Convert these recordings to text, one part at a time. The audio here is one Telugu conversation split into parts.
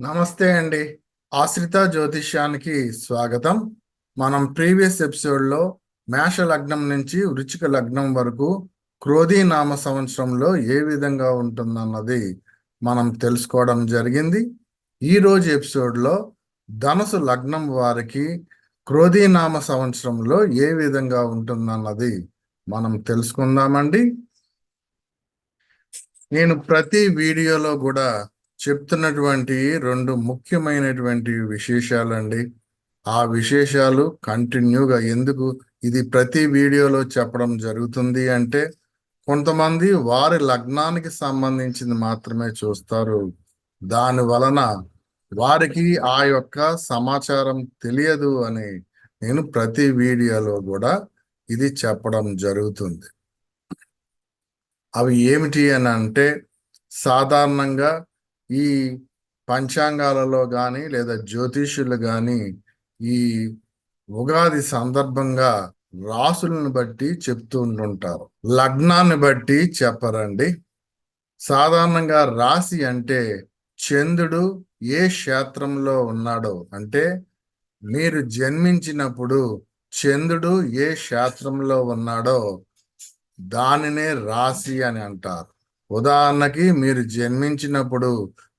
నమస్తే అండి. ఆశ్రిత జ్యోతిష్యానికి స్వాగతం. మనం ప్రీవియస్ ఎపిసోడ్లో మేష లగ్నం నుంచి వృచ్చిక లగ్నం వరకు క్రోధీ నామ సంవత్సరంలో ఏ విధంగా ఉంటుందన్నది మనం తెలుసుకోవడం జరిగింది. ఈరోజు ఎపిసోడ్లో ధనుసు లగ్నం వారికి క్రోధీ నామ సంవత్సరంలో ఏ విధంగా ఉంటుందన్నది మనం తెలుసుకుందామండి. నేను ప్రతి వీడియోలో కూడా చెప్తున్నటువంటి రెండు ముఖ్యమైనటువంటి విశేషాలు అండి ఆ విశేషాలు కంటిన్యూగా ఎందుకు ఇది ప్రతి వీడియోలో చెప్పడం జరుగుతుంది అంటే కొంతమంది వారి లగ్నానికి సంబంధించింది మాత్రమే చూస్తారు. దాని వలన వారికి ఆ యొక్క సమాచారం తెలియదు అని నేను ప్రతి వీడియోలో కూడా ఇది చెప్పడం జరుగుతుంది. అవి ఏమిటి అని అంటే సాధారణంగా ఈ పంచాంగాలలో కానీ లేదా జ్యోతిష్యులు కానీ ఈ ఉగాది సందర్భంగా రాసులను బట్టి చెప్తూ ఉంటుంటారు లగ్నాన్ని బట్టి చెప్పరండి. సాధారణంగా రాశి అంటే చంద్రుడు ఏ క్షేత్రంలో ఉన్నాడో అంటే మీరు జన్మించినప్పుడు చంద్రుడు ఏ క్షేత్రంలో ఉన్నాడో దానినే రాశి అని అంటారు. ఉదాహరణకి మీరు జన్మించినప్పుడు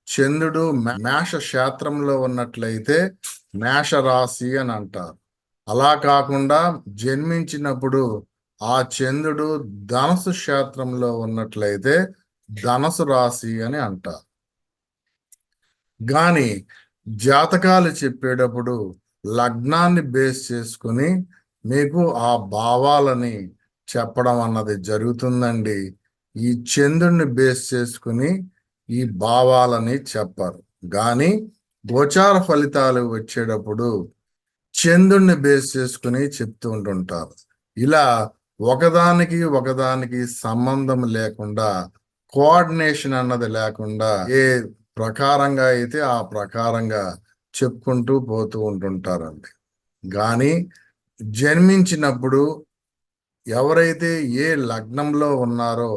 చంద్రుడు మేష క్షేత్రంలో ఉన్నట్లయితే మేష రాశి అని అంటారు. అలా కాకుండా జన్మించినప్పుడు ఆ చంద్రుడు ధనసు క్షేత్రంలో ఉన్నట్లయితే ధనసు రాశి అని అంటారు. కానీ జాతకాలు చెప్పేటప్పుడు లగ్నాన్ని బేస్ చేసుకుని మీకు ఆ భావాలని చెప్పడం అన్నది జరుగుతుందండి. ఈ చంద్రుడిని బేస్ చేసుకుని ఈ భావాలని చెప్పారు. కానీ గోచార ఫలితాలు వచ్చేటప్పుడు చంద్రుడిని బేస్ చేసుకుని చెప్తూ ఉంటుంటారు. ఇలా ఒకదానికి ఒకదానికి సంబంధం లేకుండా కోఆర్డినేషన్ అన్నది లేకుండా ఏ ప్రకారంగా అయితే ఆ ప్రకారంగా చెప్పుకుంటూ పోతూ ఉంటుంటారండి. కానీ జన్మించినప్పుడు ఎవరైతే ఏ లగ్నంలో ఉన్నారో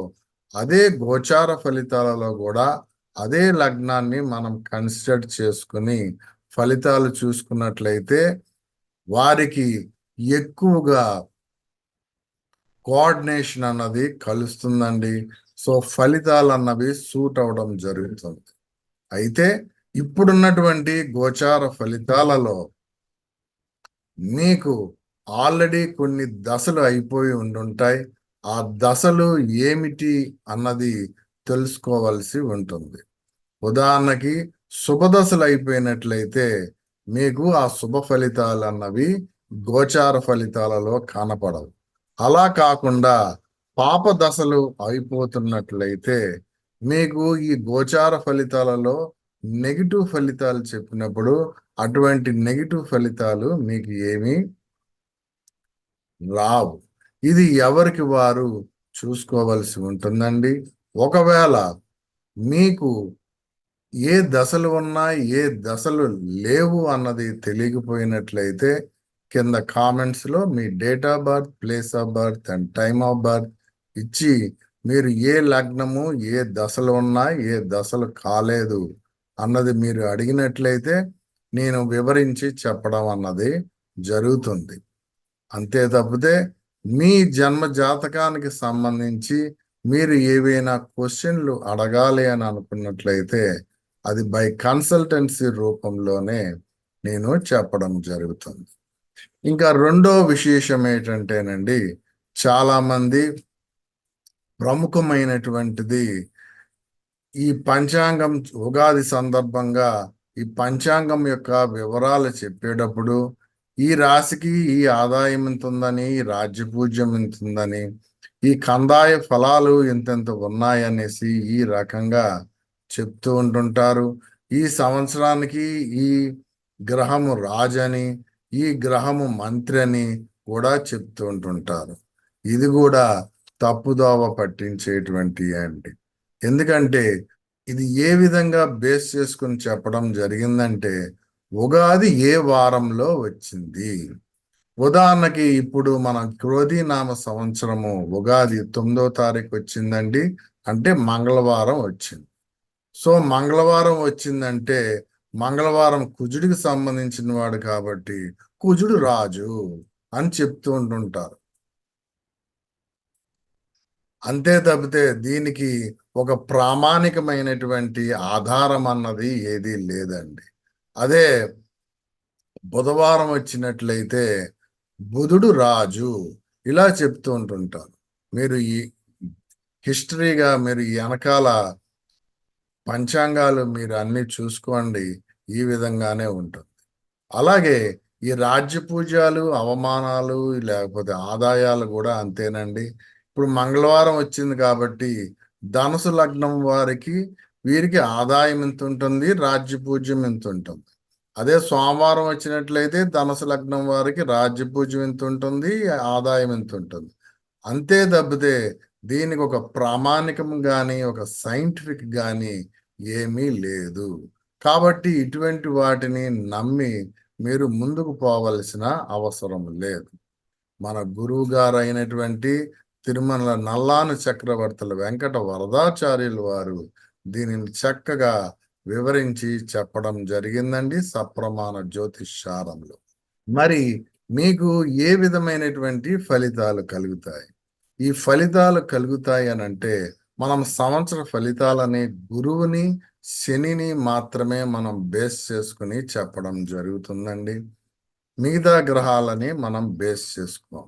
అదే గోచార ఫలితాలలో కూడా అదే లగ్నాన్ని మనం కన్సిడర్ చేసుకుని ఫలితాలు చూసుకున్నట్లయితే వారికి ఎక్కువగా కోఆర్డినేషన్ అన్నది కలుస్తుందండి. సో ఫలితాలు అన్నవి సూట్ అవడం జరుగుతుంది. అయితే ఇప్పుడున్నటువంటి గోచార ఫలితాలలో మీకు ఆల్రెడీ కొన్ని దశలు అయిపోయి ఉండుంటాయి. ఆ దశలు ఏమిటి అన్నది తెలుసుకోవాల్సి ఉంటుంది. ఉదాహరణకి శుభదశలు అయిపోయినట్లయితే మీకు ఆ శుభ ఫలితాలు అన్నవి గోచార ఫలితాలలో కనపడవు. అలా కాకుండా పాప దశలు అయిపోతున్నట్లయితే మీకు ఈ గోచార ఫలితాలలో నెగిటివ్ ఫలితాలు చెప్పినప్పుడు అటువంటి నెగిటివ్ ఫలితాలు మీకు ఏమీ రావు. ఇది ఎవరికి వారు చూసుకోవలసి ఉంటుందండి? ఒకవేళ మీకు ఏ దశలు ఉన్నాయి ఏ దశలు లేవు అన్నది తెలియకపోయినట్లయితే కింద కామెంట్స్లో మీ date of birth place of birth and time of birth ఇచ్చి మీరు ఏ లగ్నము ఏ దశలు ఉన్నాయి ఏ దశలు కాలేదు అన్నది మీరు అడిగినట్లయితే నేను వివరించి చెప్పడం అన్నది జరుగుతుంది. అంతే తప్పితే మీ జన్మ జాతకానికి సంబంధించి మీరు ఏవైనా క్వశ్చన్లు అడగాలి అని అనుకున్నట్లయితే అది బై కన్సల్టెన్సీ రూపంలోనే నేను చెప్పడం జరుగుతుంది. ఇంకా రెండో విశేషం ఏంటంటేనండి చాలామంది ప్రముఖమైనటువంటిది ఈ పంచాంగం ఉగాది సందర్భంగా ఈ పంచాంగం యొక్క వివరాలు చెప్పేటప్పుడు ఈ రాశికి ఈ ఆదాయం ఇంత ఉందని ఈ రాజ్యపూజ్యం ఇంత ఉందని ఈ కందాయ ఫలాలు ఇంతెంత ఉన్నాయనేసి ఈ రకంగా చెప్తూ ఉంటుంటారు. ఈ సంవత్సరానికి ఈ గ్రహము రాజని ఈ గ్రహము మంత్రి అని కూడా చెప్తూ ఉంటుంటారు. ఇది కూడా తప్పుదోవ పట్టించేటువంటి అండి ఎందుకంటే ఇది ఏ విధంగా బేస్ చేసుకుని చెప్పడం జరిగిందంటే ఉగాది ఏ వారంలో వచ్చింది? ఉదాహరణకి ఇప్పుడు మన క్రోధీనామ సంవత్సరము ఉగాది తొమ్మిదో తారీఖు వచ్చిందండి అంటే మంగళవారం వచ్చింది. సో మంగళవారం వచ్చిందంటే మంగళవారం కుజుడికి సంబంధించిన వాడు కాబట్టి కుజుడు రాజు అని చెప్తూ ఉంటుంటారు. అంతే తప్పితే దీనికి ఒక ప్రామాణికమైనటువంటి ఆధారం అన్నది ఏదీ లేదండి. అదే బుధవారం వచ్చినట్లయితే బుధుడు రాజు ఇలా చెప్తూ ఉంటుంటారు. మీరు ఈ హిస్టరీగా మీరు ఈ వెనకాల పంచాంగాలు మీరు అన్ని చూసుకోండి ఈ విధంగానే ఉంటుంది. అలాగే ఈ రాజ్య పూజలు అవమానాలు లేకపోతే ఆదాయాలు కూడా అంతేనండి. ఇప్పుడు మంగళవారం వచ్చింది కాబట్టి ధనుసు లగ్నం వారికి వీరికి ఆదాయం ఎంత ఉంటుంది? రాజ్య పూజ్యం ఎంత ఉంటుంది? అదే సోమవారం వచ్చినట్లయితే ధనసు లగ్నం వారికి రాజ్య పూజ్యం ఎంత ఉంటుంది? ఆదాయం ఎంత ఉంటుంది? అంతే తప్పితే దీనికి ఒక ప్రామాణికం కానీ ఒక సైంటిఫిక్ కానీ ఏమీ లేదు. కాబట్టి ఇటువంటి వాటిని నమ్మి మీరు ముందుకు పోవలసిన అవసరం లేదు. మన గురువు గారు అయినటువంటి తిరుమల నల్లాను చక్రవర్తుల వెంకట వరదాచార్యులు వారు దీనిని చక్కగా వివరించి చెప్పడం జరిగిందండి సప్రమాణ జ్యోతిషారంలో మరి మీకు ఏ విధమైనటువంటి ఫలితాలు కలుగుతాయి? ఈ ఫలితాలు కలుగుతాయి అని అంటే మనం సంవత్సర ఫలితాలని గురువుని శనిని మాత్రమే మనం బేస్ చేసుకుని చెప్పడం జరుగుతుందండి. మిగతా గ్రహాలని మనం బేస్ చేసుకోం.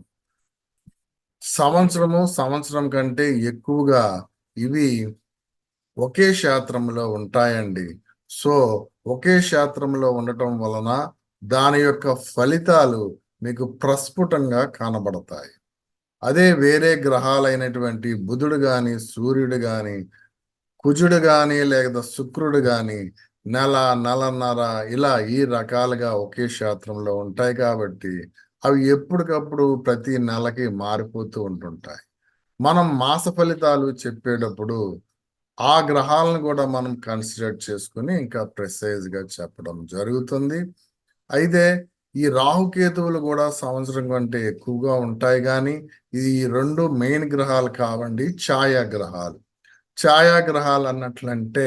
సంవత్సరము సంవత్సరం కంటే ఎక్కువగా ఇవి ఒకే క్షేత్రంలో ఉంటాయండి. సో ఒకే క్షేత్రంలో ఉండటం వలన దాని యొక్క ఫలితాలు మీకు ప్రస్ఫుటంగా కనబడతాయి. అదే వేరే గ్రహాలైనటువంటి బుధుడు గాని సూర్యుడు గాని కుజుడు గాని లేదా శుక్రుడు గాని నెల నెలన్నర ఇలా ఈ రకాలుగా ఒకే క్షేత్రంలో ఉంటాయి కాబట్టి అవి ఎప్పటికప్పుడు ప్రతి నెలకి మారిపోతూ ఉంటుంటాయి. మనం మాస ఫలితాలు చెప్పేటప్పుడు ఆ గ్రహాలను కూడా మనం కన్సిడర్ చేసుకుని ఇంకా ప్రెసైజ్గా చెప్పడం జరుగుతుంది. అయితే ఈ రాహుకేతువులు కూడా సంవత్సరం కంటే ఎక్కువగా ఉంటాయి కానీ ఇది ఈ రెండు మెయిన్ గ్రహాలు కావండి ఛాయా గ్రహాలు ఛాయా గ్రహాలు అన్నట్లంటే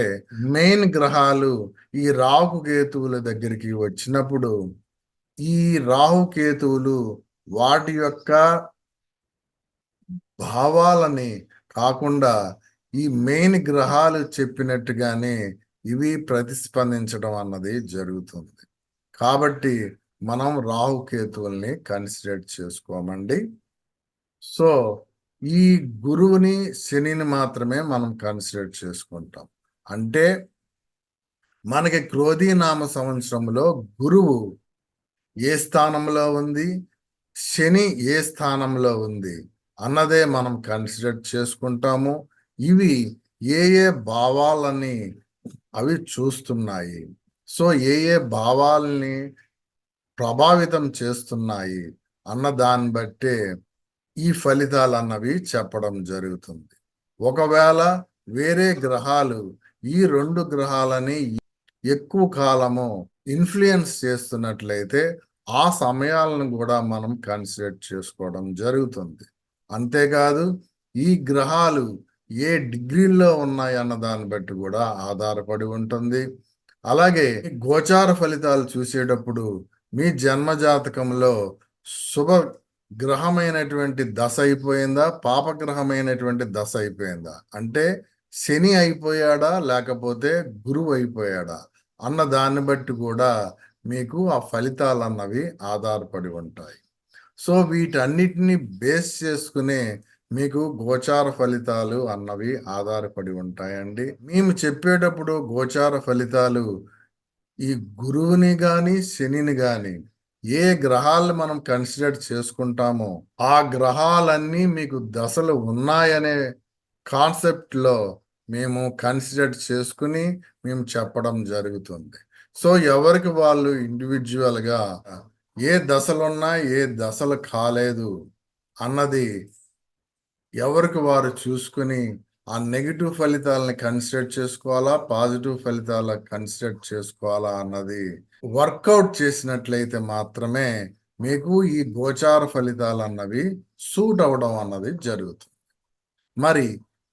మెయిన్ గ్రహాలు ఈ రాహుకేతువుల దగ్గరికి వచ్చినప్పుడు ఈ రాహుకేతువులు వాటి యొక్క భావాలని కాకుండా ఈ మెయిన్ గ్రహాలు చెప్పినట్టుగానే ఇవి ప్రతిస్పందించడం అన్నది జరుగుతుంది. కాబట్టి మనం రాహుకేతువుల్ని కన్సిడర్ చేసుకోమండి. సో ఈ గురువుని శనిని మాత్రమే మనం కన్సిడర్ చేసుకుంటాం. అంటే మనకి క్రోధీనామ సంవత్సరంలో గురువు ఏ స్థానంలో ఉంది? శని ఏ స్థానంలో ఉంది? అన్నదే మనం కన్సిడర్ చేసుకుంటాము. ఇవి ఏ ఏ భావాలని అవి చూస్తున్నాయి. సో ఏ ఏ భావాలని ప్రభావితం చేస్తున్నాయి అన్న దాన్ని బట్టే ఈ ఫలితాలు అన్నవి చెప్పడం జరుగుతుంది. ఒకవేళ వేరే గ్రహాలు ఈ రెండు గ్రహాలని ఎక్కువ కాలము ఇన్ఫ్లుయెన్స్ చేస్తున్నట్లయితే ఆ సమయాలను కూడా మనం కన్సిడర్ చేసుకోవడం జరుగుతుంది. అంతేకాదు ఈ గ్రహాలు ఏ డిగ్రీల్లో ఉన్నాయి అన్న దాన్ని బట్టి కూడా ఆధారపడి ఉంటుంది. అలాగే గోచార ఫలితాలు చూసేటప్పుడు మీ జన్మ జాతకంలో శుభ గ్రహమైనటువంటి దశ అయిపోయిందా? పాపగ్రహమైనటువంటి దశ అయిపోయిందా? అంటే శని అయిపోయాడా? లేకపోతే గురువు అయిపోయాడా? అన్న దాన్ని బట్టి కూడా మీకు ఆ ఫలితాలు అన్నవి ఆధారపడి ఉంటాయి. సో వీటన్నిటిని బేస్ చేసుకునే మీకు గోచార ఫలితాలు అన్నవి ఆధారపడి ఉంటాయండి. మేము చెప్పేటప్పుడు గోచార ఫలితాలు ఈ గురువుని గాని శనిని గాని ఏ గ్రహాలు మనం కన్సిడర్ చేసుకుంటామో ఆ గ్రహాలన్నీ మీకు దశలు ఉన్నాయనే కాన్సెప్ట్లో మేము కన్సిడర్ చేసుకుని మేము చెప్పడం జరుగుతుంది. సో ఎవరికి వాళ్ళు ఇండివిజువల్గా ఏ దశలున్నా ఏ దశలు కాలేదు అన్నది ఎవరికి వారు చూసుకుని ఆ నెగిటివ్ ఫలితాలని కన్సిడర్ చేసుకోవాలా పాజిటివ్ ఫలితాల కన్సిడర్ చేసుకోవాలా అన్నది వర్కౌట్ చేసినట్లయితే మాత్రమే మీకు ఈ గోచార ఫలితాలు అన్నవి సూట్ అవడం అన్నది జరుగుతుంది. మరి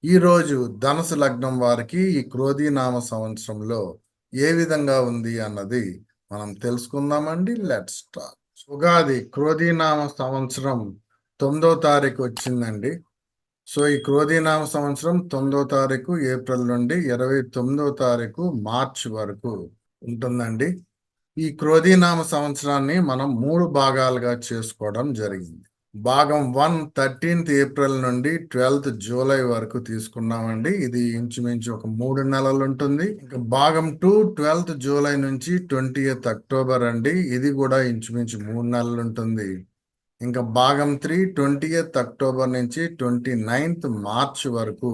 ఈరోజు ధనసు లగ్నం వారికి ఈ క్రోధీనామ సంవత్సరంలో ఏ విధంగా ఉంది అన్నది మనం తెలుసుకుందామండి. లెట్ స్టార్ట్ ఉగాది క్రోధీనామ సంవత్సరం తొమ్మిదో తారీఖు వచ్చిందండి. సో ఈ క్రోధీనామ సంవత్సరం తొమ్మిదో తారీఖు ఏప్రిల్ నుండి ఇరవై తొమ్మిదో తారీఖు మార్చ్ వరకు ఉంటుందండి. ఈ క్రోధీనామ సంవత్సరాన్ని మనం మూడు భాగాలుగా చేసుకోవడం జరిగింది. భాగం వన్ థర్టీన్త్ ఏప్రిల్ నుండి ట్వెల్త్ జూలై వరకు తీసుకున్నామండి. ఇది ఇంచుమించు ఒక మూడు నెలలు ఉంటుంది. ఇంకా భాగం టూ ట్వెల్త్ జూలై నుంచి ట్వంటీ అక్టోబర్ అండి. ఇది కూడా ఇంచుమించు మూడు నెలలు ఉంటుంది. ఇంకా భాగం త్రీ ట్వంటీ అక్టోబర్ నుంచి ట్వంటీ నైన్త్ మార్చ్ వరకు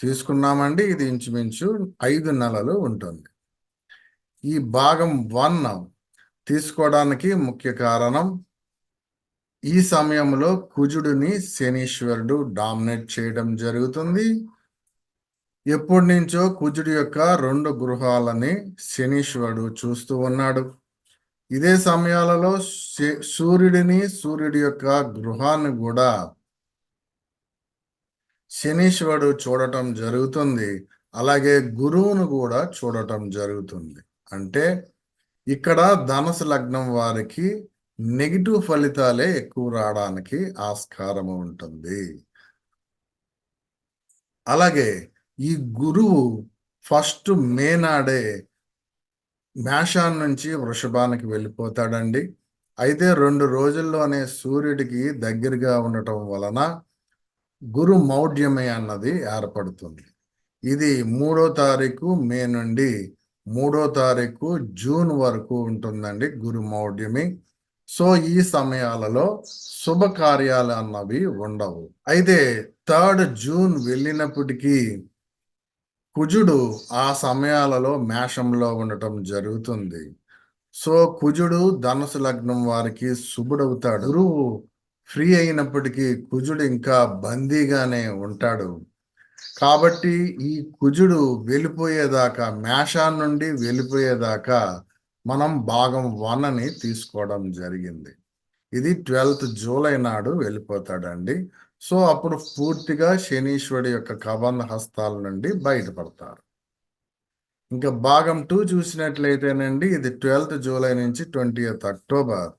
తీసుకున్నామండి. ఇది ఇంచుమించు ఐదు నెలలు ఉంటుంది. ఈ భాగం వన్ తీసుకోవడానికి ముఖ్య కారణం ఈ సమయంలో కుజుడిని శనీశ్వరుడు డామినేట్ చేయడం జరుగుతుంది. ఎప్పటి నుంచో కుజుడి యొక్క రెండు గృహాలని శనీశ్వరుడు చూస్తూ ఉన్నాడు. ఇదే సమయాలలో సూర్యుడిని సూర్యుడి యొక్క గృహాన్ని కూడా శనీశ్వరుడు చూడటం జరుగుతుంది. అలాగే గురువును కూడా చూడటం జరుగుతుంది. అంటే ఇక్కడ ధనసు లగ్నం వారికి నెగిటివ్ ఫలితాలే ఎక్కువ రావడానికి ఆస్కారం ఉంటుంది. అలాగే ఈ గురువు ఫస్ట్ మే నాడే మేషాన్ నుంచి వృషభానికి వెళ్ళిపోతాడండి. అయితే రెండు రోజుల్లోనే సూర్యుడికి దగ్గరగా ఉండటం వలన గురు మౌఢ్యమే అన్నది ఏర్పడుతుంది. ఇది మూడో తారీఖు మే నుండి మూడో తారీఖు జూన్ వరకు ఉంటుందండి గురు మౌఢ్యమి. సో ఈ సమయాలలో శుభకార్యాలు అన్నవి ఉండవు. అయితే థర్డ్ జూన్ వెళ్ళినప్పటికీ కుజుడు ఆ సమయాలలో మేషంలో ఉండటం జరుగుతుంది. సో కుజుడు ధనుసు లగ్నం వారికి శుభుడవుతాడు. గురువు ఫ్రీ అయినప్పటికీ కుజుడు ఇంకా బందీగానే ఉంటాడు. కాబట్టి ఈ కుజుడు వెళ్ళిపోయేదాకా మేషాన్ నుండి వెళ్ళిపోయేదాకా మనం భాగం వన్ అని తీసుకోవడం జరిగింది. ఇది ట్వెల్త్ జూలై నాడు వెళ్ళిపోతాడండి. సో అప్పుడు పూర్తిగా శనీశ్వరుడి యొక్క కబంధ హస్తాల నుండి బయటపడతారు. ఇంకా భాగం టూ చూసినట్లయితేనండి ఇది ట్వెల్త్ జూలై నుంచి ట్వంటీ అక్టోబర్.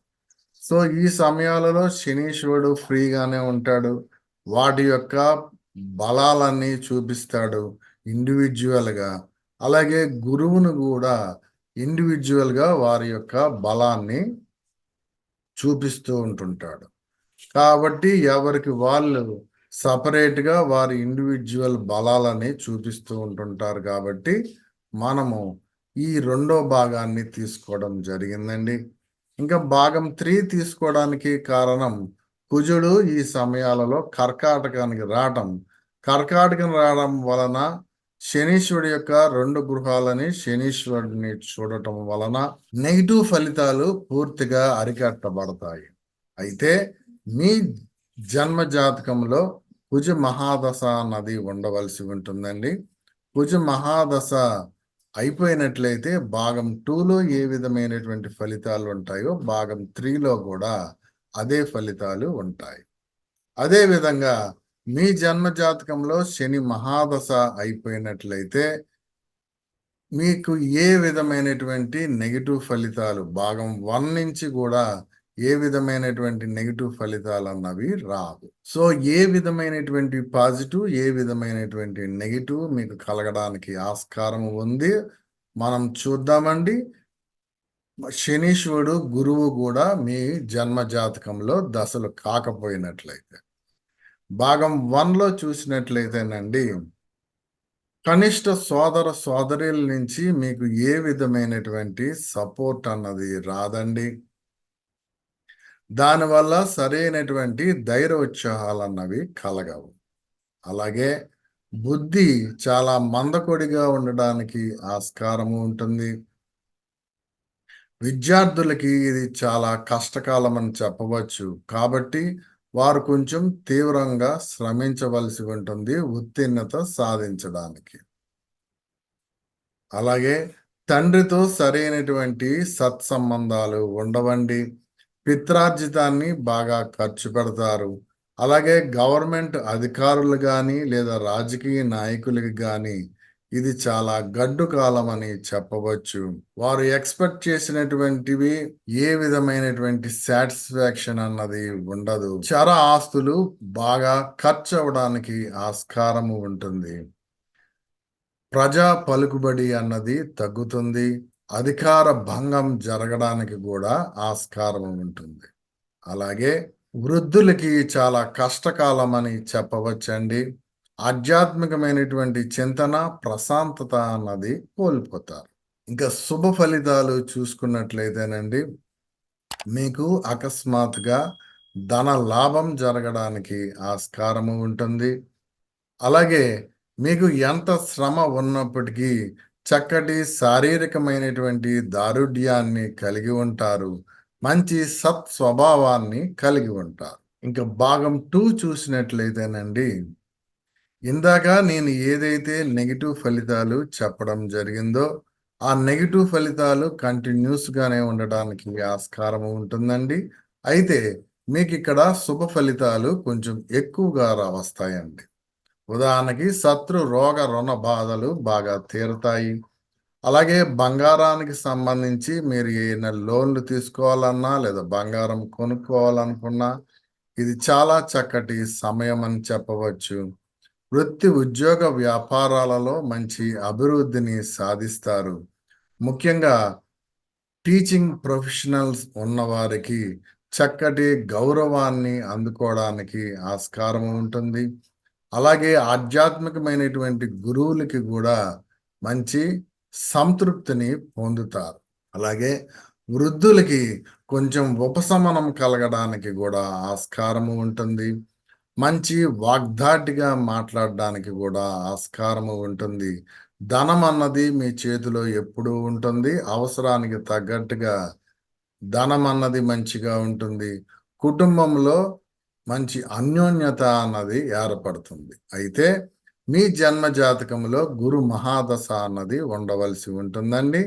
సో ఈ సమయాలలో శనీశ్వరుడు ఫ్రీగానే ఉంటాడు. వాటి యొక్క బలాలన్నీ చూపిస్తాడు ఇండివిజువల్గా అలాగే గురువును కూడా ఇండివిజువల్గా వారి యొక్క బలాన్ని చూపిస్తూ ఉంటుంటాడు. కాబట్టి ఎవరికి వాళ్ళు సపరేట్గా వారి ఇండివిజువల్ బలాలని చూపిస్తూ ఉంటుంటారు కాబట్టి మనము ఈ రెండో భాగాన్ని తీసుకోవడం జరిగిందండి. ఇంకా భాగం త్రీ తీసుకోవడానికి కారణం కుజుడు ఈ సమయాలలో కర్కాటకానికి రావటం. కర్కాటకం రావడం వలన శనీశ్వరుడి యొక్క రెండు గృహాలని శనీశ్వరుడిని చూడటం వలన నెగిటివ్ ఫలితాలు పూర్తిగా అరికట్టబడతాయి. అయితే మీ జన్మ జాతకంలో కుజ మహాదశ అన్నది ఉండవలసి ఉంటుందండి. కుజ మహాదశ అయిపోయినట్లయితే భాగం టూలో ఏ విధమైనటువంటి ఫలితాలు ఉంటాయో భాగం త్రీలో కూడా అదే ఫలితాలు ఉంటాయి. అదేవిధంగా మీ జన్మ జాతకంలో శని మహాదశ అయిపోయినట్లయితే మీకు ఏ విధమైనటువంటి నెగిటివ్ ఫలితాలు భాగం వన్ నుంచి కూడా ఏ విధమైనటువంటి నెగిటివ్ ఫలితాలు అన్నవి రావు. సో ఏ విధమైనటువంటి పాజిటివ్ ఏ విధమైనటువంటి నెగిటివ్ మీకు కలగడానికి ఆస్కారం ఉంది. మనం చూద్దామండి. శనీశ్వరుడు గురువు కూడా మీ జన్మ జాతకంలో దశలు కాకపోయినట్లయితే. భాగం వన్లో చూసినట్లయితేనండి కనిష్ట సోదర సోదరుల నుంచి మీకు ఏ విధమైనటువంటి సపోర్ట్ అన్నది రాదండి. దానివల్ల సరైనటువంటి ధైర్యోత్సాహాలు అన్నవి కలగవు. అలాగే బుద్ధి చాలా మందకొడిగా ఉండడానికి ఆస్కారము ఉంటుంది. విద్యార్థులకి ఇది చాలా కష్టకాలం అని చెప్పవచ్చు. కాబట్టి వారు కొంచెం తీవ్రంగా శ్రమించవలసి ఉంటుంది ఉత్తీర్ణత సాధించడానికి. అలాగే తండ్రితో సరైనటువంటి సత్సంబంధాలు ఉండవండి. పిత్రార్జితాన్ని బాగా ఖర్చు పెడతారు. అలాగే గవర్నమెంట్ అధికారులు కానీ లేదా రాజకీయ నాయకులకి కానీ ఇది చాలా గడ్డు కాలం అని చెప్పవచ్చు. వారు ఎక్స్పెక్ట్ చేసినటువంటివి ఏ విధమైనటువంటి సాటిస్ఫాక్షన్ అన్నది ఉండదు. చర ఆస్తులు బాగా ఖర్చు అవడానికి ఆస్కారము ఉంటుంది. ప్రజా పలుకుబడి అన్నది తగ్గుతుంది. అధికార భంగం జరగడానికి కూడా ఆస్కారం ఉంటుంది. అలాగే వృద్ధులకి చాలా కష్టకాలం అని చెప్పవచ్చండి. ఆధ్యాత్మికమైనటువంటి చింతన ప్రశాంతత అన్నది కోల్పోతారు. ఇంకా శుభ ఫలితాలు చూసుకున్నట్లయితేనండి మీకు అకస్మాత్తుగా ధన లాభం జరగడానికి ఆస్కారము ఉంటుంది. అలాగే మీకు ఎంత శ్రమ ఉన్నప్పటికీ చక్కటి శారీరకమైనటువంటి దారుఢ్యాన్ని కలిగి ఉంటారు. మంచి సత్ స్వభావాన్ని కలిగి ఉంటారు. ఇంకా భాగం టూ చూసినట్లయితేనండి ఇందాక నేను ఏదైతే నెగిటివ్ ఫలితాలు చెప్పడం జరిగిందో ఆ నెగిటివ్ ఫలితాలు కంటిన్యూస్గానే ఉండడానికి ఆస్కారం ఉంటుందండి. అయితే మీకు ఇక్కడ శుభ ఫలితాలు కొంచెం ఎక్కువగా రా- వస్తాయండి ఉదాహరణకి శత్రు రోగ రుణ బాధలు బాగా తీరుతాయి. అలాగే బంగారానికి సంబంధించి మీరు ఏమైనా లోన్లు తీసుకోవాలన్నా లేదా బంగారం కొనుక్కోవాలనుకున్నా ఇది చాలా చక్కటి సమయం అని చెప్పవచ్చు. వృత్తి ఉద్యోగ వ్యాపారాలలో మంచి అభివృద్ధిని సాధిస్తారు. ముఖ్యంగా టీచింగ్ ప్రొఫెషనల్స్ ఉన్నవారికి చక్కటి గౌరవాన్ని అందుకోవడానికి ఆస్కారం ఉంటుంది. అలాగే ఆధ్యాత్మికమైనటువంటి గురువులకి కూడా మంచి సంతృప్తిని పొందుతారు. అలాగే వృద్ధులకి కొంచెం ఉపశమనం కలగడానికి కూడా ఆస్కారము ఉంటుంది. మంచి వాగ్దాటిగా మాట్లాడడానికి కూడా ఆస్కారము ఉంటుంది. ధనం అన్నది మీ చేతిలో ఎప్పుడూ ఉంటుంది. అవసరానికి తగ్గట్టుగా ధనం అన్నది మంచిగా ఉంటుంది. కుటుంబంలో మంచి అన్యోన్యత అన్నది ఏర్పడుతుంది. అయితే మీ జన్మ జాతకంలో గురు మహాదశ అన్నది ఉండవలసి ఉంటుందండి.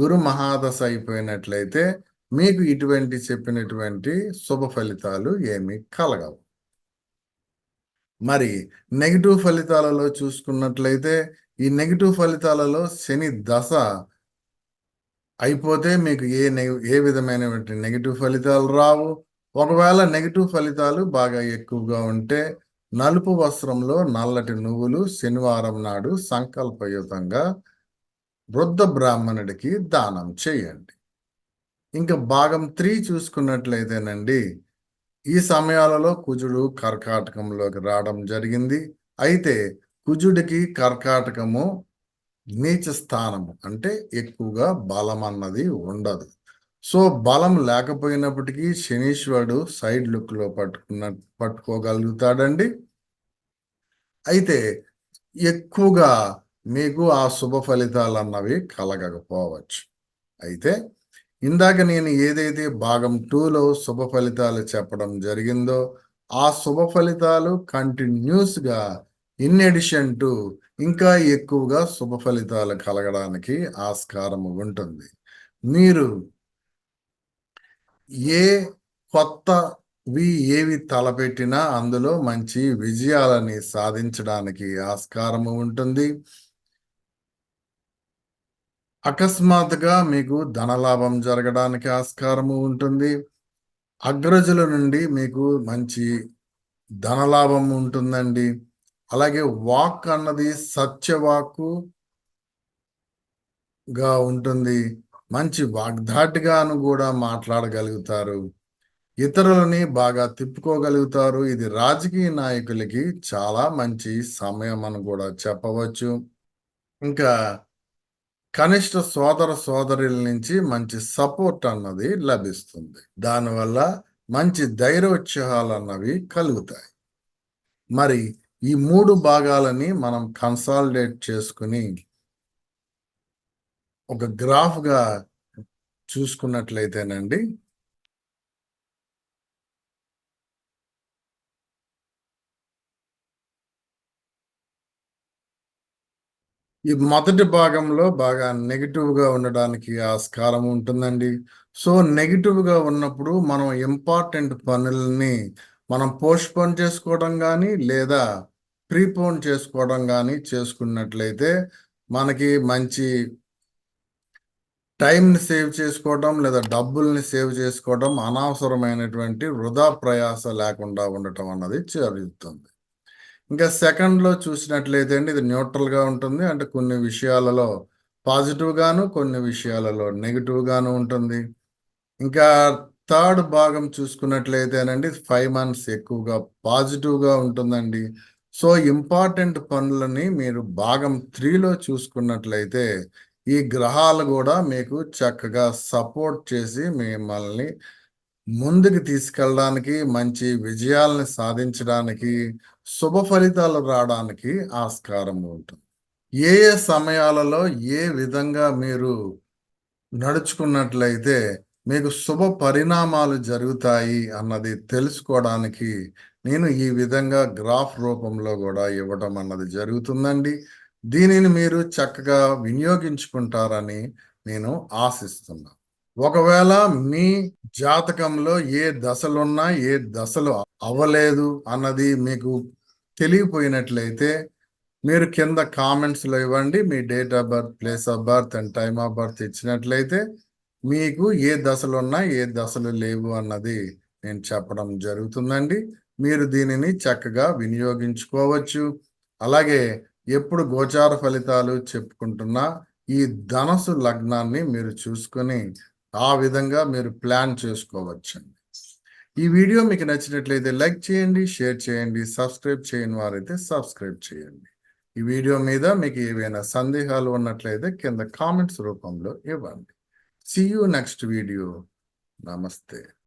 గురు మహాదశ అయిపోయినట్లయితే మీకు ఇటువంటి చెప్పినటువంటి శుభ ఫలితాలు ఏమీ కలగవు. మరి నెగిటివ్ ఫలితాలలో చూసుకున్నట్లయితే ఈ నెగిటివ్ ఫలితాలలో శని దశ అయిపోతే మీకు ఏ ఏ విధమైనటువంటి నెగిటివ్ ఫలితాలు రావు. ఒకవేళ నెగిటివ్ ఫలితాలు బాగా ఎక్కువగా ఉంటే నలుపు వస్త్రంలో నల్లటి నువ్వులు శనివారం నాడు సంకల్పయుతంగా వృద్ధ బ్రాహ్మణుడికి దానం చేయండి. ఇంకా భాగం త్రీ చూసుకున్నట్లయితేనండి ఈ సమయాలలో కుజుడు కర్కాటకంలోకి రావడం జరిగింది. అయితే కుజుడికి కర్కాటకము నీచ స్థానము అంటే ఎక్కువగా బలం అన్నది ఉండదు. సో బలం లేకపోయినప్పటికీ శనీశ్వరుడు సైడ్ లుక్లో పట్టుకున్న పట్టుకోగలుగుతాడండి. అయితే ఎక్కువగా మీకు ఆ శుభ ఫలితాలు అన్నవి కలగకపోవచ్చు. అయితే ఇందాక నేను ఏదైతే భాగం టూలో శుభ ఫలితాలు చెప్పడం జరిగిందో ఆ శుభ ఫలితాలు కంటిన్యూస్గా ఇన్ ఎడిషన్ టు ఇంకా ఎక్కువగా శుభ ఫలితాలు కలగడానికి ఆస్కారం ఉంటుంది. మీరు ఏ కొత్తవి ఏవి తలపెట్టినా అందులో మంచి విజయాలని సాధించడానికి ఆస్కారము ఉంటుంది. అకస్మాత్తుగా మీకు ధనలాభం జరగడానికి ఆస్కారము ఉంటుంది. అగ్రజుల నుండి మీకు మంచి ధనలాభం ఉంటుందండి. అలాగే వాక్ అన్నది సత్యవాక్కుగా ఉంటుంది. మంచి వాగ్దాటిగాను కూడా మాట్లాడగలుగుతారు. ఇతరులని బాగా తిప్పుకోగలుగుతారు. ఇది రాజకీయ నాయకులకి చాలా మంచి సమయం అని కూడా చెప్పవచ్చు. ఇంకా కనిష్ట సోదర సోదరుల నుంచి మంచి సపోర్ట్ అన్నది లభిస్తుంది. దానివల్ల మంచి ధైర్యోత్సాహాలు అన్నవి కలుగుతాయి. మరి ఈ మూడు భాగాలని మనం కన్సాలిడేట్ చేసుకుని ఒక గ్రాఫ్గా చూసుకున్నట్లయితేనండి. ఈ మొదటి భాగంలో బాగా నెగిటివ్గా ఉండడానికి ఆస్కారం ఉంటుందండి. సో నెగిటివ్గా ఉన్నప్పుడు మనం ఇంపార్టెంట్ పనుల్ని మనం పోస్ట్పోన్ చేసుకోవడం కానీ లేదా ప్రీపోన్ చేసుకోవడం కానీ చేసుకున్నట్లయితే మనకి మంచి టైంని సేవ్ చేసుకోవడం లేదా డబ్బుల్ని సేవ్ చేసుకోవడం అనవసరమైనటువంటి వృధా ప్రయాస లేకుండా ఉండటం అన్నది జరుగుతుంది ఇంకా సెకండ్లో చూసినట్లయితే అండి ఇది న్యూట్రల్గా ఉంటుంది. అంటే కొన్ని విషయాలలో పాజిటివ్గాను కొన్ని విషయాలలో నెగిటివ్గాను ఉంటుంది. ఇంకా థర్డ్ భాగం చూసుకున్నట్లయితేనండి ఫైవ్ మంత్స్ ఎక్కువగా పాజిటివ్గా ఉంటుందండి. సో ఇంపార్టెంట్ పనులని మీరు భాగం త్రీలో చూసుకున్నట్లయితే ఈ గ్రహాలు కూడా మీకు చక్కగా సపోర్ట్ చేసి మిమ్మల్ని ముందుకు తీసుకెళ్ళడానికి మంచి విజయాలను సాధించడానికి శుభ ఫలితాలు రావడానికి ఆస్కారం ఉంటుంది. ఏ ఏ సమయాలలో ఏ విధంగా మీరు నడుచుకున్నట్లయితే మీకు శుభ పరిణామాలు జరుగుతాయి అన్నది తెలుసుకోవడానికి నేను ఈ విధంగా గ్రాఫ్ రూపంలో కూడా ఇవ్వడం అన్నది జరుగుతుందండి. దీనిని మీరు చక్కగా వినియోగించుకుంటారని నేను ఆశిస్తున్నా. ఒకవేళ మీ జాతకంలో ఏ దశలున్నా ఏ దశలు అవ్వలేదు అన్నది మీకు తెలియపోయినట్లయితే మీరు కింద కామెంట్స్లో ఇవ్వండి. మీ date of birth place of birth and time of birth ఇచ్చినట్లయితే మీకు ఏ దశలు ఉన్నా ఏ దశలు లేవు అన్నది నేను చెప్పడం జరుగుతుందండి. మీరు దీనిని చక్కగా వినియోగించుకోవచ్చు. అలాగే ఎప్పుడు గోచార ఫలితాలు చెప్పుకుంటున్నా ఈ ధనసు లగ్నాన్ని మీరు చూసుకొని ఆ విధంగా మీరు ప్లాన్ చేసుకోవచ్చండి ఈ వీడియో మీకు నచ్చినట్లయితే లైక్ చేయండి షేర్ చేయండి సబ్స్క్రైబ్ చేయని వారైతే సబ్స్క్రైబ్ చేయండి ఈ వీడియో మీద మీకు ఏవైనా సందేహాలు ఉన్నట్లయితే కింద కామెంట్స్ రూపంలో ఇవ్వండి See you next video. Namaste.